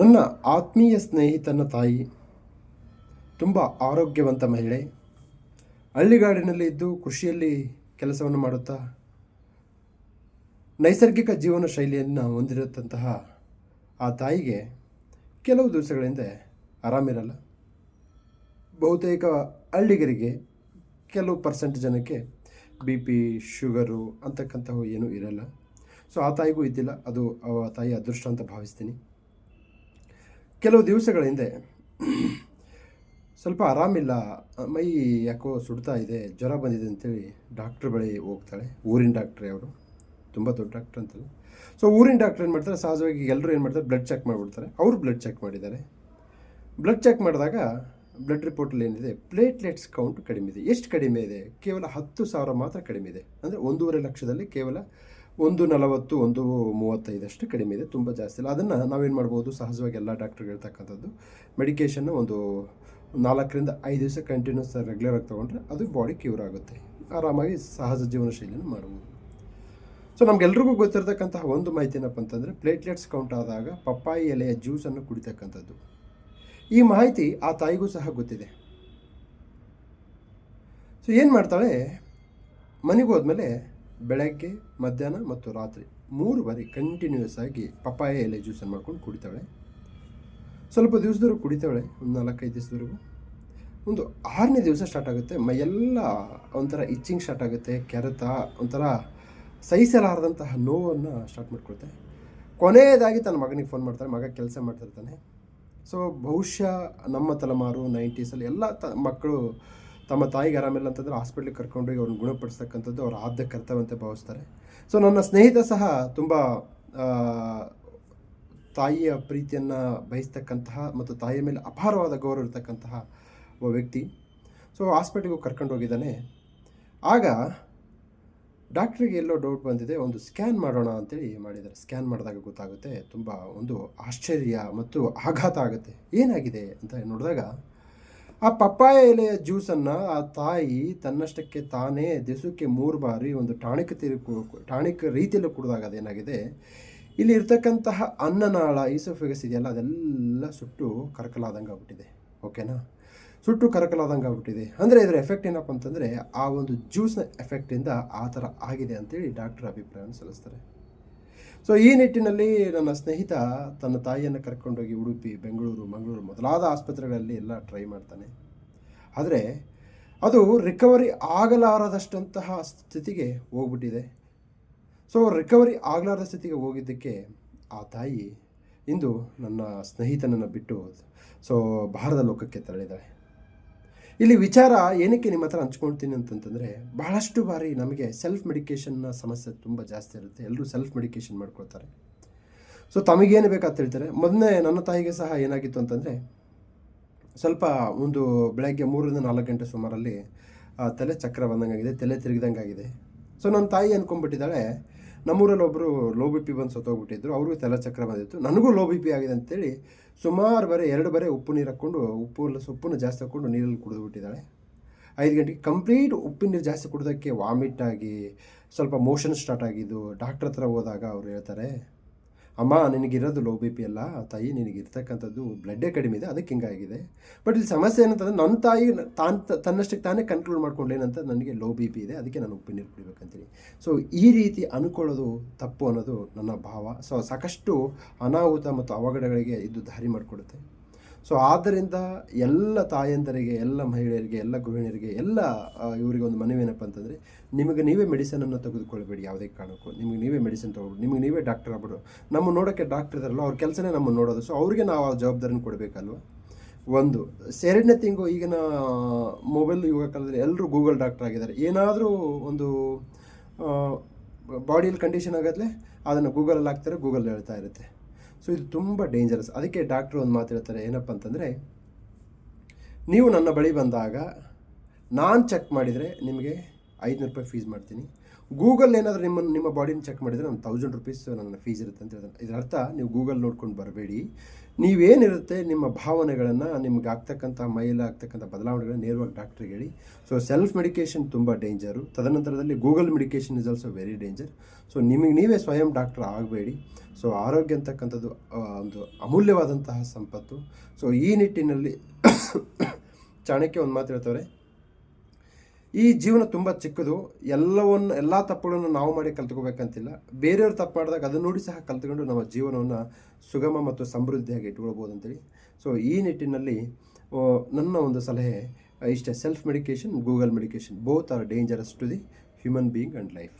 ನನ್ನ ಆತ್ಮೀಯ ಸ್ನೇಹಿತನ ತಾಯಿ, ತುಂಬ ಆರೋಗ್ಯವಂತ ಮಹಿಳೆ, ಹಳ್ಳಿಗಾಡಿನಲ್ಲಿ ಇದ್ದು ಕೃಷಿಯಲ್ಲಿ ಕೆಲಸವನ್ನು ಮಾಡುತ್ತಾ ನೈಸರ್ಗಿಕ ಜೀವನ ಶೈಲಿಯನ್ನು ಹೊಂದಿರತಂತಹ ಆ ತಾಯಿಗೆ ಕೆಲವು ದಿವಸಗಳ ಹಿಂದೆ ಆರಾಮಿರಲ್ಲ. ಬಹುತೇಕ ಹಳ್ಳಿಗರಿಗೆ ಕೆಲವು ಪರ್ಸೆಂಟ್ ಜನಕ್ಕೆ ಬಿ ಪಿ ಶುಗರು ಅಂತಕ್ಕಂಥವು ಏನೂ ಇರಲ್ಲ. ಸೊ ಆ ತಾಯಿಗೂ ಇದ್ದಿಲ್ಲ. ಅದು ಆ ತಾಯಿ ಅದೃಷ್ಟ ಅಂತ ಭಾವಿಸ್ತೀನಿ. ಕೆಲವು ದಿವಸಗಳ ಹಿಂದೆ ಸ್ವಲ್ಪ ಆರಾಮಿಲ್ಲ, ಮೈ ಯಾಕೋ ಸುಡ್ತಾ ಇದೆ, ಜ್ವರ ಬಂದಿದೆ ಅಂತೇಳಿ ಡಾಕ್ಟ್ರ್ ಬಳಿ ಹೋಗ್ತಾಳೆ, ಊರಿನ ಡಾಕ್ಟ್ರೇ ಅವರು ತುಂಬ ದೊಡ್ಡ ಡಾಕ್ಟ್ರ್ ಅಂತಲ್ಲ. ಸೊ ಊರಿನ ಡಾಕ್ಟ್ರ್ ಏನು ಮಾಡ್ತಾರೆ? ಸಹಜವಾಗಿ ಎಲ್ಲರೂ ಏನು ಮಾಡ್ತಾರೆ? ಬ್ಲಡ್ ಚೆಕ್ ಮಾಡಿಬಿಡ್ತಾರೆ. ಅವರು ಬ್ಲಡ್ ಚೆಕ್ ಮಾಡಿದ್ದಾರೆ. ಬ್ಲಡ್ ಚೆಕ್ ಮಾಡಿದಾಗ ಬ್ಲಡ್ ರಿಪೋರ್ಟಲ್ಲಿ ಏನಿದೆ? ಪ್ಲೇಟ್ಲೆಟ್ಸ್ ಕೌಂಟ್ ಕಡಿಮೆ ಇದೆ. ಎಷ್ಟು ಕಡಿಮೆ ಇದೆ? ಕೇವಲ ಹತ್ತು ಸಾವಿರ ಮಾತ್ರ ಕಡಿಮೆ ಇದೆ. ಅಂದರೆ ಒಂದೂವರೆ ಲಕ್ಷದಲ್ಲಿ ಕೇವಲ ಒಂದು ನಲವತ್ತು, ಒಂದು ಮೂವತ್ತೈದಷ್ಟು ಕಡಿಮೆ ಇದೆ, ತುಂಬ ಜಾಸ್ತಿ ಇಲ್ಲ. ಅದನ್ನು ನಾವೇನು ಮಾಡ್ಬೋದು? ಸಹಜವಾಗಿ ಎಲ್ಲ ಡಾಕ್ಟ್ರಿಗೆ ಹೇಳ್ತಕ್ಕಂಥದ್ದು ಮೆಡಿಕೇಷನ್ನ ಒಂದು ನಾಲ್ಕರಿಂದ ಐದು ದಿವಸ ಕಂಟಿನ್ಯೂಸ್ ರೆಗ್ಯುಲರ್ ಆಗಿ ತೊಗೊಂಡ್ರೆ ಅದು ಬಾಡಿ ಕ್ಯೂರ್ ಆಗುತ್ತೆ. ಆರಾಮಾಗಿ ಸಹಜ ಜೀವನ ಶೈಲಿಯನ್ನು ಮಾಡ್ಬೋದು. ಸೊ ನಮಗೆಲ್ರಿಗೂ ಗೊತ್ತಿರತಕ್ಕಂತಹ ಒಂದು ಮಾಹಿತಿ ಏನಪ್ಪ ಅಂತಂದರೆ ಪ್ಲೇಟ್ಲೆಟ್ಸ್ ಕೌಂಟ್ ಆದಾಗ ಪಪ್ಪಾಯಿ ಎಲೆಯ ಜ್ಯೂಸನ್ನು ಕುಡಿತಕ್ಕಂಥದ್ದು. ಈ ಮಾಹಿತಿ ಆ ತಾಯಿಗೂ ಸಹ ಗೊತ್ತಿದೆ. ಸೊ ಏನು ಮಾಡ್ತಾಳೆ? ಮನೆಗೆ ಹೋದ್ಮೇಲೆ ಬೆಳಗ್ಗೆ, ಮಧ್ಯಾಹ್ನ ಮತ್ತು ರಾತ್ರಿ ಮೂರು ಬಾರಿ ಕಂಟಿನ್ಯೂಸ್ ಆಗಿ ಪಪ್ಪಾಯ ಎಲೆ ಜ್ಯೂಸನ್ನು ಮಾಡ್ಕೊಂಡು ಕುಡಿತಾಳೆ. ಸ್ವಲ್ಪ ದಿವಸದವರೆಗೂ ಕುಡಿತಾಳೆ, ಒಂದು ನಾಲ್ಕೈದು ದಿವಸದವರೆಗೂ. ಒಂದು ಆರನೇ ದಿವಸ ಸ್ಟಾರ್ಟ್ ಆಗುತ್ತೆ. ಮೈಯೆಲ್ಲ ಒಂಥರ ಇಚ್ಚಿಂಗ್ ಸ್ಟಾರ್ಟ್ ಆಗುತ್ತೆ, ಕೆರೆತ, ಒಂಥರ ಸಹಿಸಲಾರದಂತಹ ನೋವನ್ನು ಸ್ಟಾರ್ಟ್ ಮಾಡ್ಕೊಳ್ತೆ. ಕೊನೆಯದಾಗಿ ತನ್ನ ಮಗನಿಗೆ ಫೋನ್ ಮಾಡ್ತಾರೆ ಮಗ ಕೆಲಸ ಮಾಡ್ತಿರ್ತಾನೆ ಸೊ ಬಹುಶಃ ನಮ್ಮ ತಲೆಮಾರು ನೈಂಟೀಸಲ್ಲಿ ಎಲ್ಲ ತ, ಮಕ್ಕಳು ತಮ್ಮ ತಾಯಿಗೆ ಆರಾಮಿಲ್ಲ ಅಂತಂದರೆ ಹಾಸ್ಪಿಟ್ಲಿಗೆ ಕರ್ಕೊಂಡೋಗಿ ಅವ್ರನ್ನ ಗುಣಪಡಿಸ್ತಕ್ಕಂಥದ್ದು ಅವರ ಆದ್ಯ ಕರ್ತವ್ಯ ಅಂತ ಭಾವಿಸ್ತಾರೆ. ಸೊ ನನ್ನ ಸ್ನೇಹಿತ ಸಹ ತುಂಬ ತಾಯಿಯ ಪ್ರೀತಿಯನ್ನು ಬಯಸ್ತಕ್ಕಂತಹ ಮತ್ತು ತಾಯಿಯ ಮೇಲೆ ಅಪಾರವಾದ ಗೌರವ ಇರತಕ್ಕಂತಹ ಒಬ್ಬ ವ್ಯಕ್ತಿ. ಸೊ ಹಾಸ್ಪಿಟ್ಲಿಗೆ ಕರ್ಕೊಂಡು ಹೋಗಿದ್ದಾನೆ. ಆಗ ಡಾಕ್ಟ್ರಿಗೆ ಎಲ್ಲೋ ಡೌಟ್ ಬಂದಿದೆ, ಒಂದು ಸ್ಕ್ಯಾನ್ ಮಾಡೋಣ ಅಂತೇಳಿ ಮಾಡಿದ್ದಾರೆ. ಸ್ಕ್ಯಾನ್ ಮಾಡಿದಾಗ ಗೊತ್ತಾಗುತ್ತೆ, ತುಂಬ ಒಂದು ಆಶ್ಚರ್ಯ ಮತ್ತು ಆಘಾತ ಆಗುತ್ತೆ. ಏನಾಗಿದೆ ಅಂತ ನೋಡಿದಾಗ ಆ ಪಪ್ಪಾಯ ಎಲೆಯ ಜ್ಯೂಸನ್ನು ಆ ತಾಯಿ ತನ್ನಷ್ಟಕ್ಕೆ ತಾನೇ ದಿವಸಕ್ಕೆ ಮೂರು ಬಾರಿ ಒಂದು ಟಾಣಿಕ ತೀರಿ ಟಾಣಿಕ್ ರೀತಿಯಲ್ಲಿ ಕುಡಿದಾಗ ಅದೇನಾಗಿದೆ? ಇಲ್ಲಿ ಇರ್ತಕ್ಕಂತಹ ಅನ್ನನಾಳ, ಈಸೋಫೆಗಸ್ ಇದೆಯಲ್ಲ, ಅದೆಲ್ಲ ಸುಟ್ಟು ಕರಕಲಾದಂಗೆ ಆಗ್ಬಿಟ್ಟಿದೆ. ಓಕೆನಾ? ಸುಟ್ಟು ಕರಕಲಾದಂಗೆ ಆಗ್ಬಿಟ್ಟಿದೆ. ಅಂದರೆ ಇದರ ಎಫೆಕ್ಟ್ ಏನಪ್ಪ ಅಂತಂದರೆ ಆ ಒಂದು ಜ್ಯೂಸ್ನ ಎಫೆಕ್ಟಿಂದ ಆ ಥರ ಆಗಿದೆ ಅಂತೇಳಿ ಡಾಕ್ಟರ್ ಅಭಿಪ್ರಾಯವನ್ನು ಸಲ್ಲಿಸ್ತಾರೆ. ಸೊ ಈ ನಿಟ್ಟಿನಲ್ಲಿ ನನ್ನ ಸ್ನೇಹಿತ ತನ್ನ ತಾಯಿಯನ್ನು ಕರ್ಕೊಂಡೋಗಿ ಉಡುಪಿ, ಬೆಂಗಳೂರು, ಮಂಗಳೂರು ಮೊದಲಾದ ಆಸ್ಪತ್ರೆಗಳಲ್ಲಿ ಎಲ್ಲ ಟ್ರೈ ಮಾಡ್ತಾನೆ. ಆದರೆ ಅದು ರಿಕವರಿ ಆಗಲಾರದಷ್ಟಂತಹ ಸ್ಥಿತಿಗೆ ಹೋಗ್ಬಿಟ್ಟಿದೆ. ಸೊ ರಿಕವರಿ ಆಗಲಾರದ ಸ್ಥಿತಿಗೆ ಹೋಗಿದ್ದಕ್ಕೆ ಆ ತಾಯಿ ಇಂದು ನನ್ನ ಸ್ನೇಹಿತನನ್ನು ಬಿಟ್ಟು ಸೊ ಭಾರತ ಲೋಕಕ್ಕೆ ತೆರಳಿದ್ದಾಳೆ. ಇಲ್ಲಿ ವಿಚಾರ ಏನಕ್ಕೆ ನಿಮ್ಮ ಹತ್ರ ಹಂಚ್ಕೊಳ್ತೀನಿ ಅಂತಂತಂದರೆ ಬಹಳಷ್ಟು ಬಾರಿ ನಮಗೆ ಸೆಲ್ಫ್ ಮೆಡಿಕೇಷನ್ನ ಸಮಸ್ಯೆ ತುಂಬ ಜಾಸ್ತಿ ಇರುತ್ತೆ. ಎಲ್ಲರೂ ಸೆಲ್ಫ್ ಮೆಡಿಕೇಷನ್ ಮಾಡ್ಕೊಳ್ತಾರೆ. ಸೊ ತಮಗೇನು ಬೇಕಂತ ಹೇಳ್ತಾರೆ? ಮೊದಲನೇ ನನ್ನ ತಾಯಿಗೆ ಸಹ ಏನಾಗಿತ್ತು ಅಂತಂದರೆ ಸ್ವಲ್ಪ ಒಂದು ಬೆಳಗ್ಗೆ ಮೂರರಿಂದ ನಾಲ್ಕು ಗಂಟೆ ಸುಮಾರಲ್ಲಿ ತಲೆ ಚಕ್ರ ಬಂದಂಗಾಗಿದೆ, ತಲೆ ತಿರುಗಿದಂಗಾಗಿದೆ. ಸೊ ನನ್ನ ತಾಯಿ ಅಂದ್ಕೊಂಡ್ಬಿಟ್ಟಿದ್ದಾಳೆ ನಮ್ಮೂರಲ್ಲಿ ಒಬ್ಬರು ಲೋ ಬಿ ಪಿ ಬಂದು ಸತ್ತೋಗ್ಬಿಟ್ಟಿದ್ರು, ಅವ್ರಿಗೂ ತಲೆ ಚಕ್ರ ಬಂದಿತ್ತು. ನನಗೂ ಲೋ ಬಿ ಪಿ ಆಗಿದೆ ಅಂತೇಳಿ ಸುಮಾರು ಬರೀ ಎರಡು ಬರೀ ಉಪ್ಪು ನೀರು ಹಾಕ್ಕೊಂಡು, ಉಪ್ಪು ಸೊಪ್ಪನ್ನು ಜಾಸ್ತಿ ಹಾಕ್ಕೊಂಡು ನೀರಲ್ಲಿ ಕುಡಿದು ಬಿಟ್ಟಿದ್ದಾಳೆ. ಐದು ಗಂಟೆಗೆ ಕಂಪ್ಲೀಟ್ ಉಪ್ಪಿನ ನೀರು ಜಾಸ್ತಿ ಕುಡಿದಕ್ಕೆ ವಾಮಿಟ್ ಆಗಿ ಸ್ವಲ್ಪ ಮೋಷನ್ ಸ್ಟಾರ್ಟ್ ಆಗಿದ್ದು, ಡಾಕ್ಟ್ರ್ ಹತ್ರ ಹೋದಾಗ ಅವ್ರು ಹೇಳ್ತಾರೆ ಅಮ್ಮ ನಿನಗಿರೋದು ಲೋ ಬಿ ಪಿ ಅಲ್ಲ, ತಾಯಿ ನಿನಗಿರ್ತಕ್ಕಂಥದ್ದು ಬ್ಲಡ್ಡೇ ಕಡಿಮೆ ಇದೆ, ಅದಕ್ಕೆ ಹಿಂಗಾಗಿದೆ. ಬಟ್ ಇಲ್ಲಿ ಸಮಸ್ಯೆ ಏನಂತಂದ್ರೆ ನನ್ನ ತಾಯಿ ತಾನು ತನ್ನಷ್ಟಕ್ಕೆ ತಾನೇ ಕಂಟ್ರೋಲ್ ಮಾಡ್ಕೊಂಡೇನಂತ ನನಗೆ ಲೋ ಬಿ ಪಿ ಇದೆ, ಅದಕ್ಕೆ ನಾನು ಉಪ್ಪು ನೀರು ಕುಡಿಬೇಕಂತೀನಿ. ಸೊ ಈ ರೀತಿ ಅನ್ಕೊಳ್ಳೋದು ತಪ್ಪು ಅನ್ನೋದು ನನ್ನ ಭಾವ. ಸೊ ಸಾಕಷ್ಟು ಅನಾಹುತ ಮತ್ತು ಅವಘಡಗಳಿಗೆ ಇದು ದಾರಿ ಮಾಡಿಕೊಡುತ್ತೆ. ಸೊ ಆದ್ದರಿಂದ ಎಲ್ಲ ತಾಯಂದರಿಗೆ, ಎಲ್ಲ ಮಹಿಳೆಯರಿಗೆ, ಎಲ್ಲ ಗೃಹಿಣಿಯರಿಗೆ, ಎಲ್ಲ ಇವರಿಗೆ ಒಂದು ಮನವಿ ಏನಪ್ಪ ಅಂತಂದರೆ, ನಿಮಗೆ ನೀವೇ ಮೆಡಿಸನನ್ನು ತೆಗೆದುಕೊಳ್ಬೇಡಿ ಯಾವುದೇ ಕಾರಣಕ್ಕೂ. ನಿಮಗೆ ನೀವೇ ಮೆಡಿಸಿನ್ ತೊಗೊಳ್ಬೇಡಿ. ನಿಮಗೆ ನೀವೇ ಡಾಕ್ಟರ್ ಆಗ್ಬಿಡು. ನಮ್ಮ ನೋಡೋಕ್ಕೆ ಡಾಕ್ಟರ್ ಇದಾರಲ್ಲ ಅವ್ರ ಕೆಲಸನೇ ನಮ್ಮ ನೋಡೋದು. ಸೊ ಅವ್ರಿಗೆ ನಾವು ಆ ಜವಾಬ್ದಾರಿನ ಕೊಡಬೇಕಲ್ವ? ಒಂದು ಎರಡನೇ ತಿಂಗು ಈಗಿನ ಮೊಬೈಲ್ ಯುಗ ಕಾಲದಲ್ಲಿ ಎಲ್ಲರೂ ಗೂಗಲ್ ಡಾಕ್ಟರ್ ಆಗಿದ್ದಾರೆ. ಏನಾದರೂ ಒಂದು ಬಾಡಿಯಲ್ಲಿ ಕಂಡೀಷನ್ ಆಗಾದ್ರೆ ಅದನ್ನು ಗೂಗಲಲ್ಲಿ ಹಾಕ್ತಾರೆ ಗೂಗಲ್ ಹೇಳ್ತಾ ಇರುತ್ತೆ. ಸೊ ಇದು ತುಂಬ ಡೇಂಜರಸ್ ಅದಕ್ಕೆ ಡಾಕ್ಟ್ರು ಒಂದು ಮಾತು ಹೇಳ್ತಾರೆ, ಏನಪ್ಪ ಅಂತಂದರೆ, ನೀವು ನನ್ನ ಬಳಿ ಬಂದಾಗ ನಾನು ಚೆಕ್ ಮಾಡಿದರೆ ನಿಮಗೆ ಐದುನೂರು ರೂಪಾಯಿ ಫೀಸ್ ಮಾಡ್ತೀನಿ. ಗೂಗಲ್ ಏನಾದರೂ ನಿಮ್ಮ ನಿಮ್ಮ ಬಾಡಿನ ಚೆಕ್ ಮಾಡಿದರೆ ನಾನು ತೌಸಂಡ್ ರುಪೀಸ್ ನನ್ನ ಫೀಸ್ ಇರುತ್ತೆ ಅಂತ ಹೇಳಿದ್ರೆ ಇದರ ಅರ್ಥ, ನೀವು ಗೂಗಲ್ ನೋಡ್ಕೊಂಡು ಬರಬೇಡಿ. ನೀವೇನಿರುತ್ತೆ ನಿಮ್ಮ ಭಾವನೆಗಳನ್ನು, ನಿಮ್ಗೆ ಆಗ್ತಕ್ಕಂಥ ಮೈಯಲ್ಲಿ ಆಗ್ತಕ್ಕಂಥ ಬದಲಾವಣೆಗಳನ್ನ ನೇರವಾಗಿ ಡಾಕ್ಟ್ರಿಗೆ ಹೇಳಿ. ಸೊ ಸೆಲ್ಫ್ ಮೆಡಿಕೇಷನ್ ತುಂಬ ಡೇಂಜರು ತದನಂತರದಲ್ಲಿ Google medication is also very danger so ನಿಮಗೆ ನೀವೇ ಸ್ವಯಂ ಡಾಕ್ಟರ್ ಆಗಬೇಡಿ. ಸೊ ಆರೋಗ್ಯ ಅಂತಕ್ಕಂಥದ್ದು ಒಂದು ಅಮೂಲ್ಯವಾದಂತಹ ಸಂಪತ್ತು. ಸೊ ಈ ನಿಟ್ಟಿನಲ್ಲಿ ಚಾಣಕ್ಯ ಒಂದು ಮಾತು ಹೇಳ್ತವ್ರೆ. ಈ ಜೀವನ ತುಂಬ ಚಿಕ್ಕದು. ಎಲ್ಲವನ್ನು, ಎಲ್ಲ ತಪ್ಪುಗಳನ್ನು ನಾವು ಮಾಡಿ ಕಲ್ತ್ಕೋಬೇಕಂತಿಲ್ಲ. ಬೇರೆಯವ್ರು ತಪ್ಪು ಮಾಡಿದಾಗ ಅದನ್ನು ನೋಡಿ ಸಹ ಕಲ್ತ್ಕೊಂಡು ನಮ್ಮ ಜೀವನವನ್ನು ಸುಗಮ ಮತ್ತು ಸಮೃದ್ಧಿಯಾಗಿ ಇಟ್ಕೊಳ್ಬೋದು ಅಂತೇಳಿ ಸೊ ಈ ನಿಟ್ಟಿನಲ್ಲಿ ನನ್ನ ಒಂದು ಸಲಹೆ, ಇಷ್ಟೇ self medication Google medication both are dangerous to the human being and life